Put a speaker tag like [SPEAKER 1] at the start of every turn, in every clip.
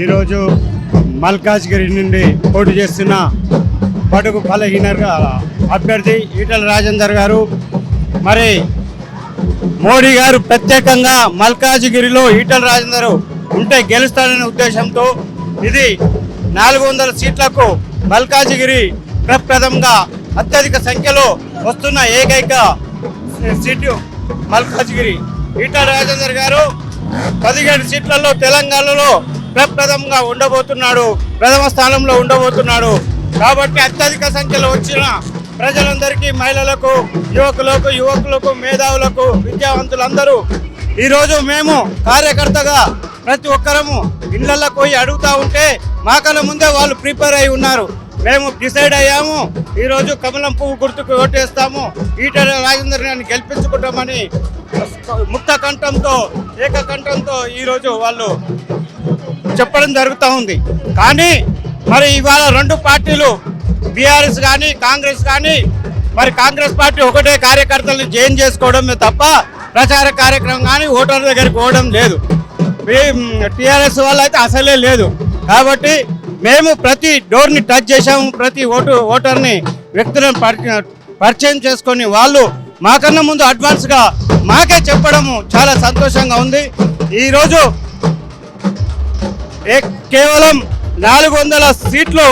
[SPEAKER 1] ఈరోజు మల్కాజ్గిరి నుండి పోటీ చేస్తున్న బడుగు బలహీనగా అభ్యర్థి ఈటల రాజేందర్ గారు. మరి మోడీ గారు ప్రత్యేకంగా మల్కాజ్గిరిలో ఈటల రాజేందర్ ఉంటే గెలుస్తాడనే ఉద్దేశంతో ఇది నాలుగు వందల సీట్లకు మల్కాజ్గిరి ప్రప్రదంగా అత్యధిక సంఖ్యలో వస్తున్న ఏకైక సీటు మల్కాజ్గిరి ఈటల రాజేందర్ గారు పదిహేడు సీట్లలో తెలంగాణలో ప్రప్రథమంగా ఉండబోతున్నాడు. ప్రథమ స్థానంలో ఉండబోతున్నాడు. కాబట్టి అత్యధిక సంఖ్యలో వచ్చిన ప్రజలందరికీ మహిళలకు యువకులకు యువకులకు మేధావులకు విద్యావంతులందరూ ఈరోజు మేము కార్యకర్తగా ప్రతి ఒక్కరము ఇళ్ళలోకి పోయి అడుగుతా ఉంటే మాకన్నా ముందే వాళ్ళు ప్రిపేర్ అయి ఉన్నారు. మేము డిసైడ్ అయ్యాము. ఈరోజు కమలం పువ్వు గుర్తుకు ఓటేస్తాము. ఈటల రాజేందర్ గారిని గెలిపించుకుంటామని ముక్త కంఠంతో ఏకకంఠంతో ఈరోజు వాళ్ళు చెప్పడం జరుగుతూ ఉంది. కానీ మరి ఇవాళ రెండు పార్టీలు బీఆర్ఎస్ కానీ కాంగ్రెస్ కానీ మరి కాంగ్రెస్ పార్టీ ఒకటే కార్యకర్తలను జైన్ చేసుకోవడమే తప్ప ప్రచార కార్యక్రమం కానీ ఓటర్ల దగ్గరికి పోవడం లేదు. టీఆర్ఎస్ వల్ల అయితే అసలే లేదు. కాబట్టి మేము ప్రతి డోర్ని టచ్ చేసాము ప్రతి ఓటు ఓటర్ని వ్యక్తులను పరిచయం చేసుకొని వాళ్ళు మాకన్నా ముందు అడ్వాన్స్గా మాకే చెప్పడము చాలా సంతోషంగా ఉంది. ఈరోజు కేవలం నాలుగు వందల సీట్లు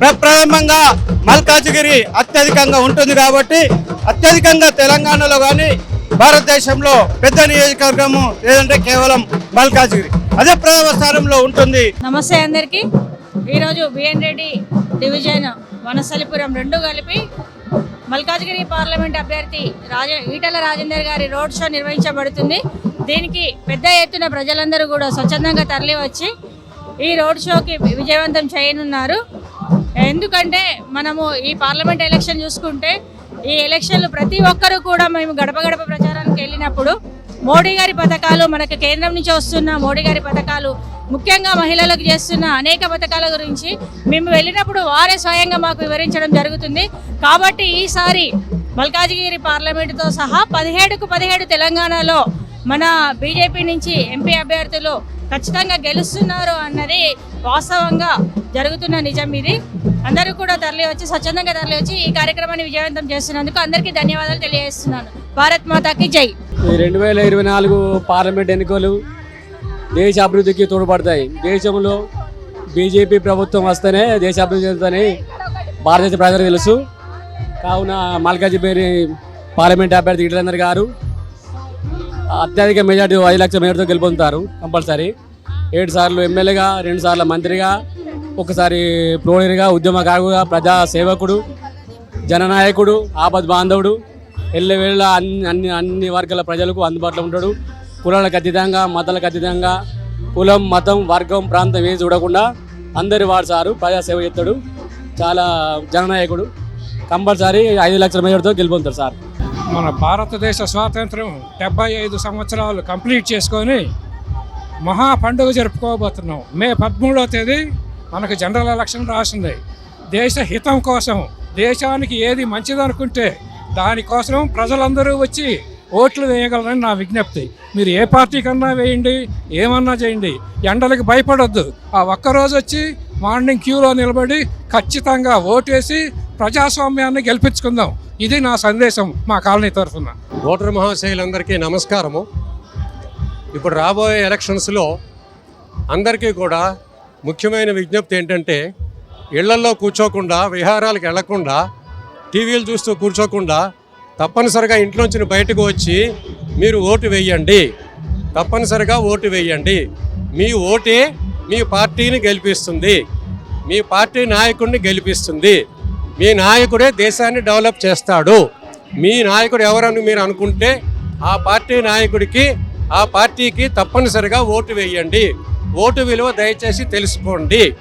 [SPEAKER 1] ప్రప్రథమంగా మల్కాజ్గిరి అత్యధికంగా ఉంటుంది కాబట్టి అత్యధికంగా తెలంగాణలో కానీ భారతదేశంలో పెద్ద నియోజకవర్గము లేదంటే కేవలం మల్కాజ్గిరి. అదే ప్రథమ స్థానంలో ఉంటుంది.
[SPEAKER 2] నమస్తే అందరికీ. ఈరోజు బిఎన్ రెడ్డి డివిజన్ వనసలిపురం రెండు కలిపి మల్కాజ్గిరి పార్లమెంట్ అభ్యర్థి రాజ ఈటల రాజేందర్ గారి రోడ్ షో నిర్వహించబడుతుంది. దీనికి పెద్ద ఎత్తున ప్రజలందరూ కూడా స్వచ్ఛందంగా తరలివచ్చి ఈ రోడ్ షోకి విజయవంతం చేయనున్నారు. ఎందుకంటే మనము ఈ పార్లమెంట్ ఎలక్షన్ చూసుకుంటే ఈ ఎలక్షన్లు ప్రతి ఒక్కరూ కూడా మేము గడప గడప ప్రచారానికి వెళ్ళినప్పుడు మోడీ గారి పథకాలు మనకు కేంద్రం నుంచి వస్తున్న మోడీ గారి పథకాలు ముఖ్యంగా మహిళలకు చేస్తున్న అనేక పథకాల గురించి మేము వెళ్ళినప్పుడు వారే స్వయంగా మాకు వివరించడం జరుగుతుంది. కాబట్టి ఈసారి మల్కాజిగిరి పార్లమెంటుతో సహా పదిహేడుకు పదిహేడు తెలంగాణలో మన బీజేపీ నుంచి ఎంపీ అభ్యర్థులు ఖచ్చితంగా గెలుస్తున్నారు అన్నది వాస్తవంగా జరుగుతున్న నిజం ఇది. అందరూ కూడా తరలి వచ్చి స్వచ్ఛందంగా తరలి వచ్చి ఈ కార్యక్రమాన్ని విజయవంతం చేస్తున్నందుకు అందరికీ ధన్యవాదాలు తెలియజేస్తున్నాను. భారత్ మాతాకి జై.
[SPEAKER 3] ఈ రెండు వేల ఇరవై నాలుగు పార్లమెంట్ ఎన్నికలు దేశ అభివృద్ధికి తోడ్పడతాయి. దేశంలో బీజేపీ ప్రభుత్వం వస్తేనే దేశ అభివృద్ధి చెందుతాయని భారతదేశ ప్రజలకు తెలుసు. కావున మల్కాజిపేరి పార్లమెంట్ అభ్యర్థి ఈటలందర్ గారు అత్యధిక మెజార్టీ ఐదు లక్షల మెజార్టీతో గెలుపొందుతారు కంపల్సరీ. ఏడు సార్లు ఎమ్మెల్యేగా రెండు సార్లు మంత్రిగా ఒకసారి ప్రోడీగా ఉద్యమకారుగా ప్రజా సేవకుడు జననాయకుడు ఆపద్ బాంధవుడు ఎల్లవేళ అన్ని అన్ని అన్ని వర్గాల ప్రజలకు అందుబాటులో ఉంటాడు. కులాలకు అతీతంగా మతాలకు అతీతంగా కులం మతం వర్గం ప్రాంతం ఏది చూడకుండా అందరి వాడు సారు ప్రజాసేవ చేస్తాడు. చాలా జననాయకుడు. కంపల్సరీ ఐదు లక్షల మెజార్టీతో గెలుపొందుతారు సార్.
[SPEAKER 4] మన భారతదేశ స్వాతంత్రం డెబ్బై ఐదు సంవత్సరాలు కంప్లీట్ చేసుకొని మహా పండుగ జరుపుకోబోతున్నాం. మే పదమూడవ తేదీ మనకు జనరల్ ఎలక్షన్ రాసింది. దేశ హితం కోసం దేశానికి ఏది మంచిదనుకుంటే దానికోసం ప్రజలందరూ వచ్చి ఓట్లు వేయగలరని నా విజ్ఞప్తి. మీరు ఏ పార్టీకన్నా వేయండి ఏమన్నా చేయండి ఎండలకు భయపడొద్దు. ఆ ఒక్కరోజు వచ్చి మార్నింగ్ క్యూలో నిలబడి ఖచ్చితంగా ఓటేసి ప్రజాస్వామ్యాన్ని గెలిపించుకుందాం. ఇది నా సందేశం మా కాలనీ తరఫున.
[SPEAKER 5] ఓటర్ మహాశయులందరికీ నమస్కారము. ఇప్పుడు రాబోయే ఎలక్షన్స్లో అందరికీ కూడా ముఖ్యమైన విజ్ఞప్తి ఏంటంటే ఇళ్ళల్లో కూర్చోకుండా విహారాలకు వెళ్ళకుండా టీవీలు చూస్తూ కూర్చోకుండా తప్పనిసరిగా ఇంట్లోంచి బయటకు వచ్చి మీరు ఓటు వేయండి. తప్పనిసరిగా ఓటు వేయండి. మీ ఓటే మీ పార్టీని గెలిపిస్తుంది. మీ పార్టీ నాయకుడిని గెలిపిస్తుంది. మీ నాయకుడే దేశాన్ని డెవలప్ చేస్తాడు. మీ నాయకుడు ఎవరని మీరు అనుకుంటే ఆ పార్టీ నాయకుడికి ఆ పార్టీకి తప్పనిసరిగా ఓటు వేయండి. ఓటు విలువ దయచేసి తెలుసుకోండి.